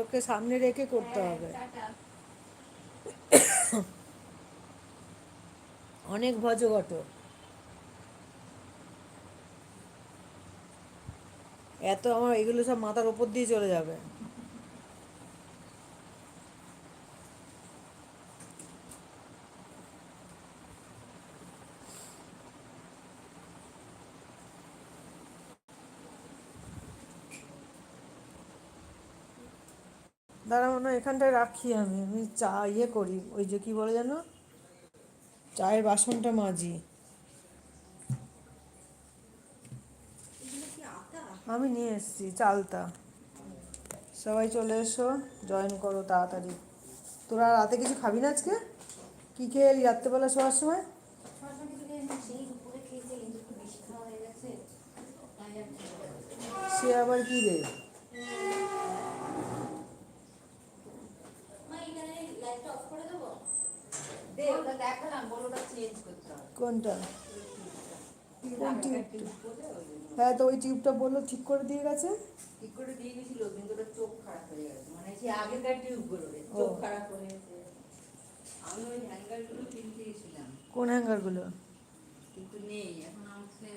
ওকে সামনে রেখে করতে হবে। অনেক ভজঘট। এত আমার এগুলো সব মাথার উপর দিয়ে চলে যাবে। দাঁড়া মনে হয়, এখানটায় রাখি আমি আমি চা ইয়ে করি, ওই যে কি বলে যেন? চায়ের বাসনটা মাজি। আমি নিয়ে এসেছি চালতা সবাই চলে এসো জয়েন করো তাড়াতাড়ি। তোরা রাতে কিছু খাবি না আজকে? কী খেয়ে এলি রাত্রেবেলা শোয়ার সময়? সে আবার কী রে? কোনটা? কোন টিউবটা? হ্যাঁ তো ওই টিউবটা বলল ঠিক করে দিয়ে গেছে? ঠিক করে দিয়ে গেছিল কিন্তু ওটা চোখ খারাপ হয়ে গেছে। মানে সেই আগেকার টিউবগুলো চোখ খারাপ হয়ে গেছে। আমি ওই হ্যাঙ্গারগুলো কিনতে গেছিলাম। কোন হ্যাঙ্গারগুলো? কিন্তু নেই এখন আমাকে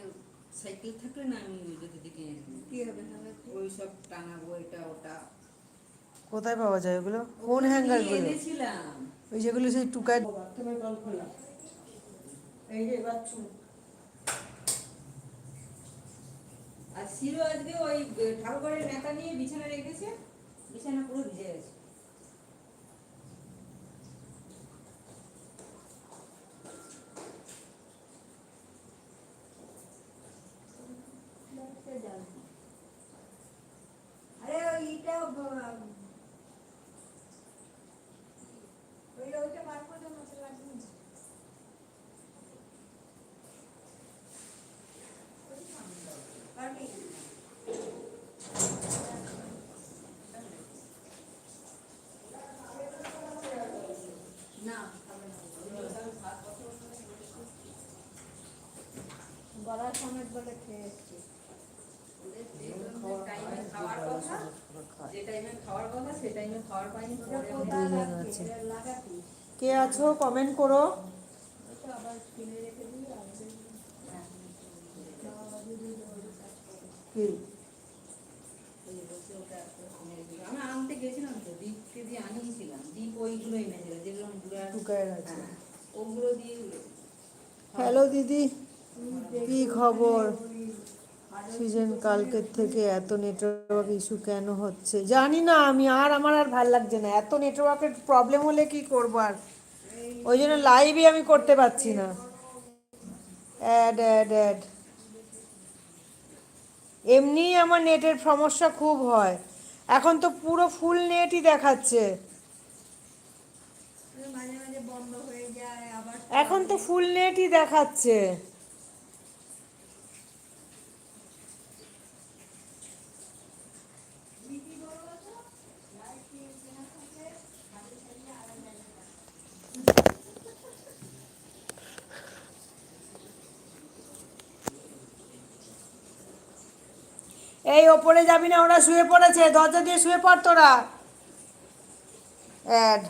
সাইকেল থাকলে না আমি ওই দিকে কি হবে হবে ওই সব টাঙাবো এটা ওটা। কোথায় পাওয়া যায়? ওগুলো কোন হ্যাঙ্গারগুলো এনেছিলাম। ওই যেগুলো সেই টুকায় তোমার কল খোলা। এই যে বাচ্চু আর শিরো আজকে ওই ঠাকুরের নেতা নিয়ে বিছানা রেখেছে। বিছানা পুরো ভিজে গেছে। আরে ওইটা ওই ওইটা বার করে দাও মাছের লাগবে না। পারবি? না গলার সমেত বলে খেয়ে এসছি টাইমে খাওয়ার কথা যে টাইমে খাওয়ার কথা সে টাইমে খাওয়ার পাইনি ওটা পরে কোথায় দুজন কে আছো? কমেন্ট করো। কি? দিলাম। আমি আনতে গেছিলাম তো দীপকে দিয়ে আনিয়েছিলাম। দীপ ওইগুলো এনেছিল যেগুলো গুড়া টুকায় আছে হ্যাঁ, ওগুলো দিয়ে হ্যালো দিদি। কি খবর? সিজন কালকের থেকে এত নেটওয়ার্ক ইস্যু কেন হচ্ছে? জানি না আমি আর আমার আর ভালো লাগছে না। এত নেটওয়ার্কের প্রবলেম হলে কি করব আর? ওই জন্য লাইভই আমি করতে পারছি না। অ্যাড অ্যাড অ্যাড এমনিই আমার নেটের সমস্যা খুব হয়। এখন তো পুরো ফুল নেটই দেখাচ্ছে। এখন তো ফুল নেটই দেখাচ্ছে। এই ওপরে যাবি না ওরা শুয়ে পড়েছে দরজা দিয়ে শুয়ে পড় তোরা। অ্যাড।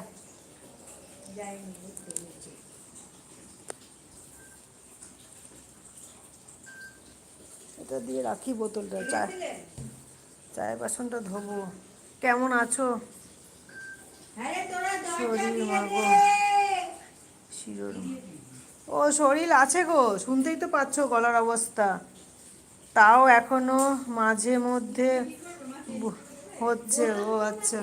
এটা দিয়ে রাখি বোতলটা চা চায়ের বাসনটা ধোবো। কেমন আছো? শরীর মাগো। শিরোর ও শরীর আছে গো শুনতেই তো পাচ্ছ গলার অবস্থা। তাও এখনও মাঝে মধ্যে হচ্ছে ও আচ্ছা।